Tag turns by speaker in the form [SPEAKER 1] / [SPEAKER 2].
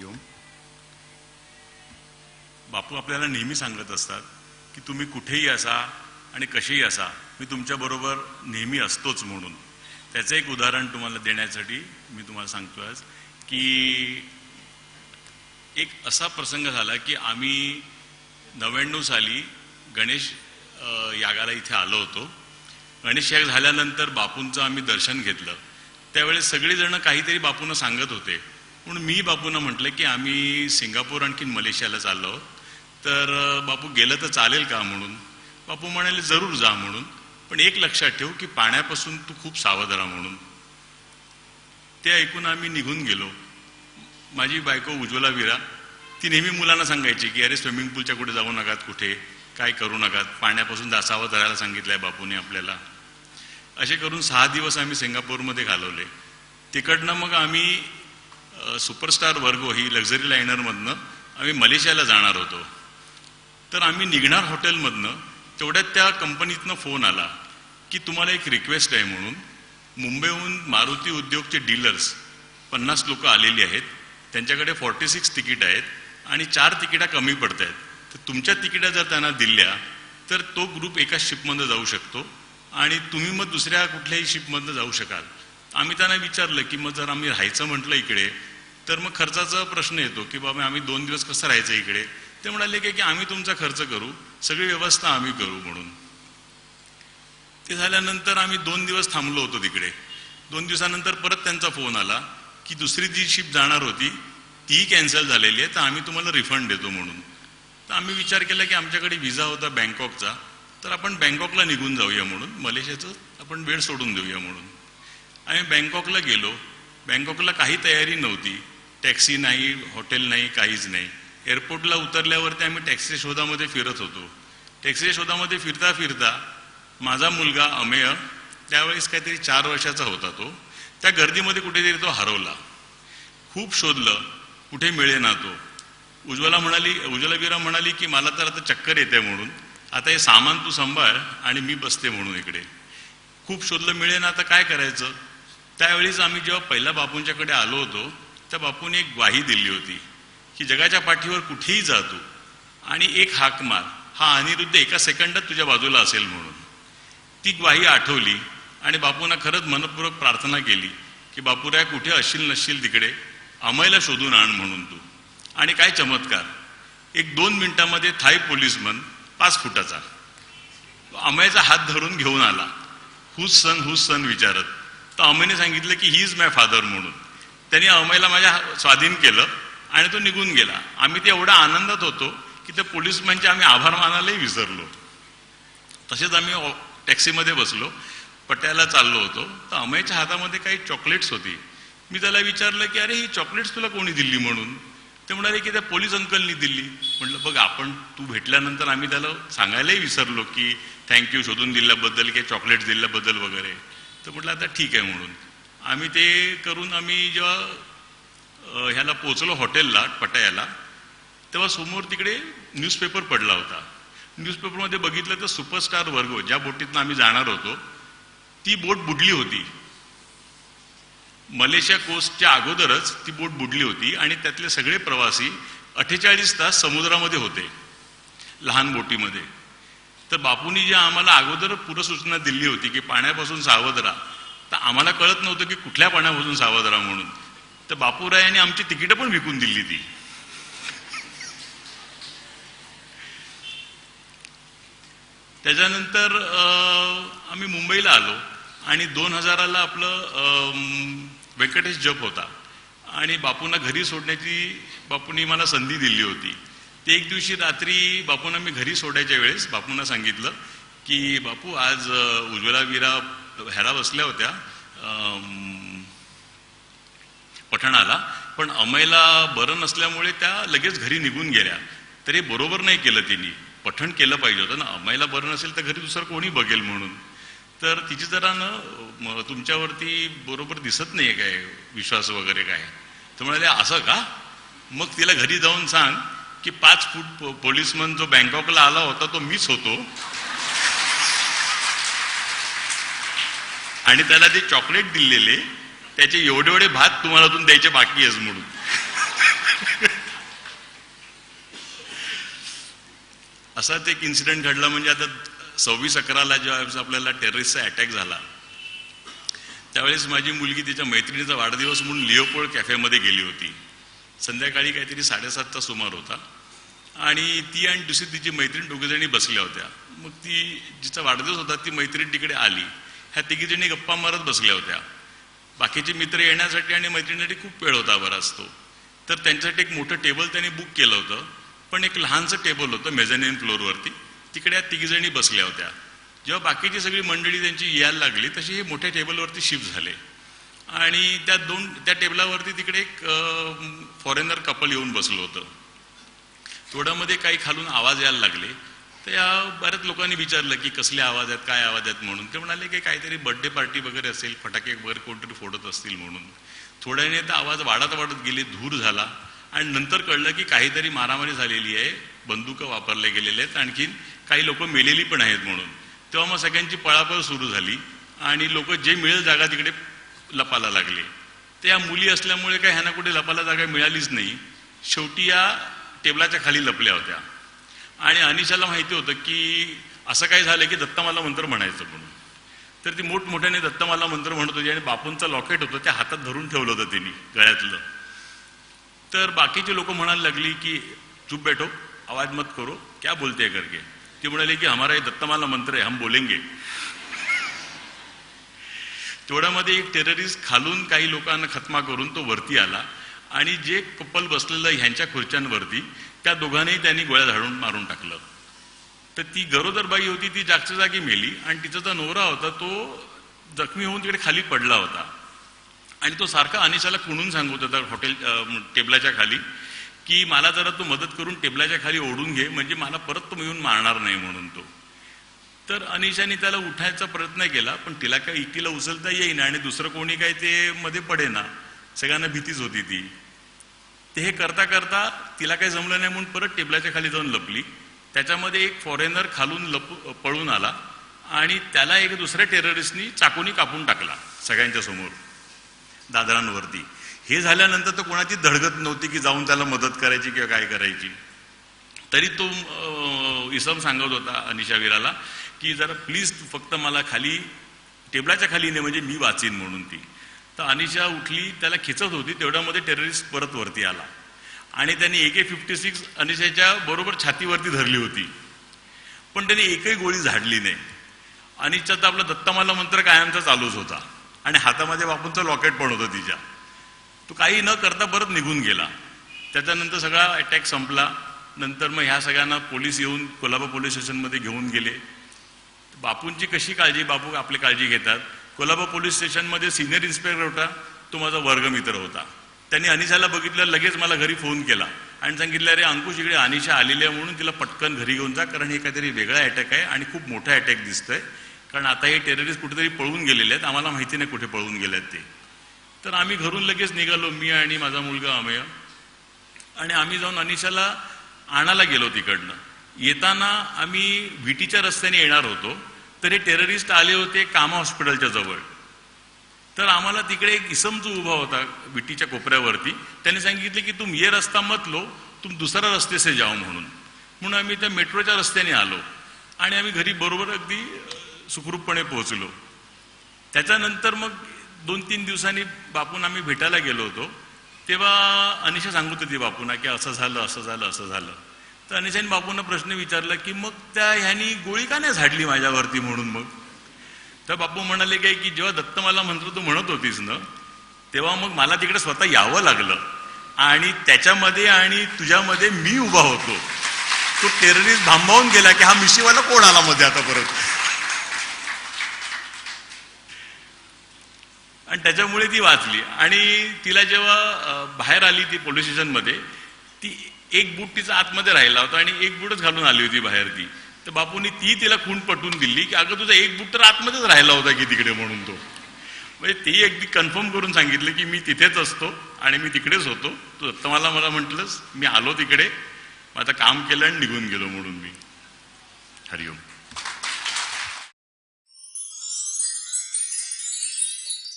[SPEAKER 1] हरिओम बापू आपल्याला नेहमी सांगत असतात की तुम्ही कुठेही असा आणि कसेही असा मी तुमच्याबरोबर नेहमी असतोच म्हणून. त्याचं एक उदाहरण तुम्हाला देण्यासाठी मी तुम्हाला सांगतो आज की एक असा प्रसंग झाला की आम्ही नव्याण्णव साली गणेश यागाला इथे आलो होतो. गणेश याग झाल्यानंतर बापूंचं आम्ही दर्शन घेतलं. त्यावेळेस सगळेजण काहीतरी बापूंना सांगत होते. म्हणून मी बापूंना म्हटलं की आम्ही सिंगापूर आणखीन मलेशियाला चाललो आहोत. तर बापू गेलं तर चालेल का म्हणून? बापू म्हणाले जरूर जा म्हणून. पण एक लक्षात ठेव की पाण्यापासून तू खूप सावध राहा म्हणून. ते ऐकून आम्ही निघून गेलो. माझी बायको उज्ज्वला विरा ती नेहमी मुलांना सांगायची की अरे स्विमिंग पूलच्या कुठे जाऊ नकात कुठे? काय करू नकात? पाण्यापासून सावध राहायला आहे बापूने आपल्याला. असे करून सहा दिवस आम्ही सिंगापूरमध्ये घालवले. तिकडनं मग आम्ही सुपरस्टार वर्गो ही लक्झरी लायनरमधनं आम्ही मलेशियाला जाणार होतो. तर आम्ही निघणार हॉटेलमधनं तेवढ्यात त्या कंपनीतनं फोन आला की तुम्हाला एक रिक्वेस्ट आहे म्हणून. मुंबईहून मारुती उद्योगचे डीलर्स पन्नास लोक आलेली आहेत. त्यांच्याकडे फॉर्टी सिक्स तिकीट आहेत आणि चार तिकिटा कमी पडत आहेत. तर तुमच्या तिकिटा जर त्यांना दिल्या तर तो ग्रुप एका शिपमधनं जाऊ शकतो आणि तुम्ही मग दुसऱ्या कुठल्याही शिपमधनं जाऊ शकाल. आम्ही त्यांना विचारलं की मग जर आम्ही राहायचं म्हटलं इकडे तर मग खर्चाचा प्रश्न येतो की बाबा आम्ही दोन दिवस कसं राहायचं इकडे? ते म्हणाले की आम्ही तुमचा खर्च करू सगळी व्यवस्था आम्ही करू म्हणून. ते झाल्यानंतर आम्ही दोन दिवस थांबलो होतो तिकडे. दोन दिवसानंतर परत त्यांचा फोन आला की दुसरी जी शिप जाणार होती तीही कॅन्सल झालेली आहे तर आम्ही तुम्हाला रिफंड देतो म्हणून. तर आम्ही विचार केला की आमच्याकडे विजा होता बँकॉकचा तर आपण बँकॉकला निघून जाऊया म्हणून. मलेशियाचं आपण वेळ सोडून देऊया म्हणून. आम्ही बँकॉकला गेलो. बँकॉकला काही तयारी नव्हती. टॅक्सी नाही हॉटेल नाही काहीच नाही. एअरपोर्टला उतरल्यावरती आम्ही टॅक्सी शोधामध्ये फिरत होतो. टॅक्सी शोधामध्ये फिरता फिरता माझा मुलगा अमेय त्यावेळेस काहीतरी चार वर्षाचा होता तो त्या गर्दीमध्ये कुठेतरी तो हरवला. खूप शोधलं कुठे मिळेना तो. उज्ज्वला म्हणाली उज्ज्वला विरा म्हणाली की मला तर आता चक्कर येते म्हणून. आता हे सामान तू सांभाळ आणि मी बसते म्हणून इकडे. खूप शोधलं मिळेना आता काय करायचं? त्यावेळीच आम्ही जेव्हा पहिल्या बापूंच्याकडे आलो होतो त्या बापूने एक ग्वाही दिली होती की जगाच्या पाठीवर कुठेही जा तू आणि एक हाक मार. हा अनिरुद्ध एका सेकंदात तुझ्या बाजूला असेल म्हणून. ती ग्वाही आठवली आणि बापूंना खरंच मनपूर्वक प्रार्थना केली की बापूराय कुठे असशील नसशील तिकडे अमयला शोधून आण म्हणून तू. आणि काय चमत्कार. एक दोन मिनिटामध्ये थाय पोलीसमन पाच फुटाचा. अमयचा हात धरून घेऊन आला. हुस सन हुस सन विचारत. तर अमयने सांगितलं की ही इज माय फादर म्हणून. त्यांनी अमयला माझ्या हा- स्वाधीन केलं आणि तो निघून गेला. आम्ही ते एवढा आनंदात होतो की ते पोलीस म्हणजे आम्ही आभार मानायलाही विसरलो. तसेच आम्ही टॅक्सीमध्ये बसलो पट्याला चाललो होतो. तर अमयच्या हातामध्ये काही चॉकलेट्स होती. मी त्याला विचारलं की अरे ही चॉकलेट्स तुला कोणी दिली म्हणून? ते म्हणाले की त्या पोलीस अंकलनी दिली. म्हटलं बघ आपण तू भेटल्यानंतर आम्ही त्याला सांगायलाही विसरलो की थँक्यू शोधून दिल्याबद्दल की चॉकलेट्स दिल्याबद्दल वगैरे. तर म्हटलं आता ठीक आहे म्हणून. आम्ही ते करून आम्ही जेव्हा ह्याला पोचलो हॉटेलला पटायाला तेव्हा समोर तिकडे न्यूजपेपर पडला होता. न्यूजपेपरमध्ये बघितलं तर सुपरस्टार वर्गो ज्या बोटीतनं आम्ही जाणार होतो ती बोट बुडली होती. मलेशिया कोस्टच्या अगोदरच ती बोट बुडली होती आणि त्यातले सगळे प्रवासी अठ्ठेचाळीस तास समुद्रामध्ये होते लहान बोटीमध्ये. तर बापूंनी जे आम्हाला अगोदर पूर्वसूचना दिली होती की पाण्यापासून सावध राहा तर आम्हाला कळत नव्हतं की कुठल्या पाण्यापासून सावध राहा म्हणून. तर बापूरायांनी आमची तिकीटं पण विकून दिली ती. त्याच्यानंतर आम्ही मुंबईला आलो आणि दोन हजाराला आपलं व्यंकटेश जप होता. आणि बापूंना घरी सोडण्याची बापूंनी मला संधी दिली होती. ते एक दिवशी रात्री बापूंना मी घरी सोडायच्या वेळेस बापूंना सांगितलं की बापू आज उज्ज्वला विरा ह्याला बसल्या होत्या पठणाला पण अमयला बरं नसल्यामुळे त्या लगेच घरी निघून गेल्या. तरी बरोबर नाही केलं तिने. पठण केलं पाहिजे होतं. ना अमयला बरं नसेल तर घरी दुसरं कोणी बघेल म्हणून. तर तिची जरा न तुमच्यावरती बरोबर दिसत नाही काय? विश्वास वगैरे काय? तर म्हणाले असं का? मग तिला घरी जाऊन सांग. की पाच फूट पोलीसमन जो बँकॉकला आला होता तो मीच होतो. आणि त्याला ते चॉकलेट दिलेले त्याचे एवढे एवढे भात तुम्हाला अजून द्यायचे बाकी आहेस म्हणून. असाच एक इन्सिडेंट घडला म्हणजे आता सव्वीस अकराला ज्यावेळेस आपल्याला टेररिस्टचा अटॅक झाला त्यावेळेस माझी मुलगी तिच्या मैत्रिणीचा वाढदिवस म्हणून लिओपोळ कॅफेमध्ये गेली होती. संध्याकाळी काहीतरी साडेसातचा सुमार होता. आणि ती आणि दुसरी तिची मैत्रीण दोघीजणी बसल्या होत्या. मग ती जिचा वाढदिवस होता ती मैत्रीण तिकडे आली. ह्या तिघीजणी गप्पा मारत बसल्या होत्या. बाकीचे मित्र येण्यासाठी आणि मैत्रिणीसाठी खूप वेळ होता बरा असतो तर त्यांच्यासाठी एक मोठं टेबल त्यांनी बुक केलं होतं. पण एक लहानसं टेबल होतं मेझॅनियन फ्लोअरवरती. तिकडे या तिघीजणी बसल्या होत्या. जेव्हा बाकीची सगळी मंडळी त्यांची यायला लागली तशी हे मोठ्या टेबलवरती शिफ्ट झाले. आणि त्या दोन त्या टेबलावरती तिकडे एक फॉरेनर कपल येऊन बसलं होतं. थोड्यामध्ये काही खालून आवाज यायला लागले. तर या बऱ्याच लोकांनी विचारलं की कसले आवाज आहेत काय आवाज आहेत म्हणून. ते म्हणाले की काहीतरी बर्थडे पार्टी वगैरे असेल फटाके वगैरे कोणतरी फोडत असतील म्हणून. थोड्याने तर आवाज वाढत वाढत गेले धूर झाला. आणि नंतर कळलं की काहीतरी मारामारी झालेली आहे. बंदुकं वापरले गेलेले आहेत. आणखीन काही लोक मेलेली पण आहेत म्हणून. तेव्हा मग सगळ्यांची पळापळ सुरू झाली. आणि लोक जे मिळेल जागा तिकडे लपाला लागले. तर या मुली असल्यामुळे काय ह्यांना कुठे लपाला जागा मिळालीच नाही. शेवटी या टेबलाच्या खाली लपल्या होत्या. आणि अनिशाला माहिती होतं की असं काय झालं की दत्तमाला मंत्र म्हणायचं म्हणून. तर ती मोठमोठ्याने दत्तमाला मंत्र म्हणत होती आणि बापूंचं लॉकेट होतं त्या हातात धरून ठेवलं होतं त्यांनी गळ्यातलं. तर बाकीचे लोक म्हणायला लागली की चुप बैठो आवाज मत करो क्या बोलते करके? ती म्हणाले की हमारा हे दत्तमाला मंत्र आहे हम बोलेंगे. तेवढ्यामध्ये एक टेररिस्ट खालून काही लोकांना खतमा करून तो वरती आला आणि जे कपल बसलेलं ह्यांच्या खुर्च्यांवरती त्या दोघांनाही त्यांनी गोळ्या झाडून मारून टाकलं. तर ती गरोदर बाई होती ती जागच्या जागी मेली आणि तिचा जो नवरा होता तो जखमी होऊन तिकडे खाली पडला होता. आणि तो सारखा अनिशाला कुणून सांगत होता हॉटेल टेबलाच्या खाली की मला जरा तू मदत करून टेबलाच्या खाली ओढून घे म्हणजे मला परत तो येऊन मारणार नाही म्हणून तो. तर अनिशाने त्याला उठायचा प्रयत्न केला पण तिला काय इकीला उचलता येईना आणि दुसरं कोणी काय ते मध्ये पडेना. सगळ्यांना भीतीच होती ती. ते हे करता करता तिला काही जमलं नाही म्हणून परत टेबलाच्या खाली जाऊन लपली. त्याच्यामध्ये एक फॉरेनर खालून लप पळून आला आणि त्याला एक दुसऱ्या टेररिस्टनी चाकूनी कापून टाकला सगळ्यांच्या समोर दादरांवरती. हे झाल्यानंतर तर कोणाची धडगत नव्हती की जाऊन त्याला मदत करायची किंवा काय करायची. तरी तो इसम सांगत होता अनिशा वीराला की जरा प्लीज तू फक्त मला खाली टेबलाच्या खाली ने म्हणजे मी वाचीन म्हणून ती. तर अनिशा उठली त्याला खिचत होती तेवढ्यामध्ये टेररिस्ट परत वरती आला. आणि त्यांनी ए के फिफ्टी सिक्स अनिशाच्या बरोबर छातीवरती धरली होती. पण त्यांनी एकही गोळी झाडली नाही. अनिशचा तर आपला दत्तमाला मंत्र कायमचा चालूच होता. आणि हातामध्ये बापूंचं लॉकेट पण होतं तिच्या. तो काही न करता परत निघून गेला. त्याच्यानंतर सगळा अटॅक संपला. नंतर मग ह्या सगळ्यांना पोलीस येऊन कोल्हापूर पोलीस स्टेशनमध्ये घेऊन गेले. बापूंची कशी काळजी बापू आपली काळजी घेतात? कोल्हापूर पोलीस स्टेशनमध्ये सिनियर इन्स्पेक्टर होता तो माझा वर्गमित्र होता. त्यांनी अनिशाला बघितलं लगेच मला घरी फोन केला आणि सांगितलं अरे अंकुश इकडे अनिशा आलेली आहे म्हणून तिला पटकन घरी घेऊन जा कारण हे काहीतरी वेगळा अटॅक आहे आणि खूप मोठा अटॅक दिसतोय. कारण आता हे टेररिस्ट कुठेतरी पळून गेलेले आहेत आम्हाला माहिती नाही कुठे पळून गेले आहेत ते. तर आम्ही घरून लगेच निघालो मी आणि माझा मुलगा अमेय. आणि आम्ही जाऊन अनिशाला आणायला गेलो तिकडनं. येताना आम्ही विटीच्या रस्त्याने येणार होतो. तर हे टेररिस्ट आले होते कामा हॉस्पिटलच्या जवळ. तर आम्हाला तिकडे एक इसम जो उभा होता विटीच्या कोपऱ्यावरती त्याने सांगितले की तुम ये रस्ता मत लो तुम दुसऱ्या रस्ते से जाओ म्हणून. म्हणून आम्ही त्या मेट्रोच्या रस्त्याने आलो. आणि आम्ही घरी बरोबर अगदी सुखरूपपणे पोहोचलो. त्याच्यानंतर मग दोन तीन दिवसांनी बापून आम्ही भेटायला गेलो होतो. तेव्हा अनिशा सांगत होती बापूंना की असं झालं असं झालं असं झालं. तर अनिसाईन बापूंना प्रश्न विचारला की मग त्या ह्यानी गोळी का नाही झाडली माझ्यावरती म्हणून मग? तर बापू म्हणाले काय की जेव्हा दत्त मला म्हणतो तू म्हणत होतीस ना तेव्हा मग मला तिकडे स्वतः यावं लागलं. आणि त्याच्यामध्ये आणि तुझ्यामध्ये मी उभा होतो. तो टेररिस्ट भांबावून गेला की हा मिशीवाला कोण आला मध्ये आता परत? आणि त्याच्यामुळे ती वाचली. आणि तिला जेव्हा बाहेर आली ती पोलीस स्टेशनमध्ये ती एक बूट तिचा आतमध्ये राहिला होता आणि एक बूटच घालून आली होती बाहेर ती तर बापूंनी ती तिला खून पटवून दिली की अगं तुझा एक बूट तर आतमध्येच राहिला होता की तिकडे म्हणून तो. म्हणजे ती अगदी कन्फर्म करून सांगितलं की मी तिथेच असतो आणि मी तिकडेच होतो. तू दत्त मला मला म्हटलंस मी आलो तिकडे मग आता काम केलं आणि निघून गेलो म्हणून मी. हरिओम.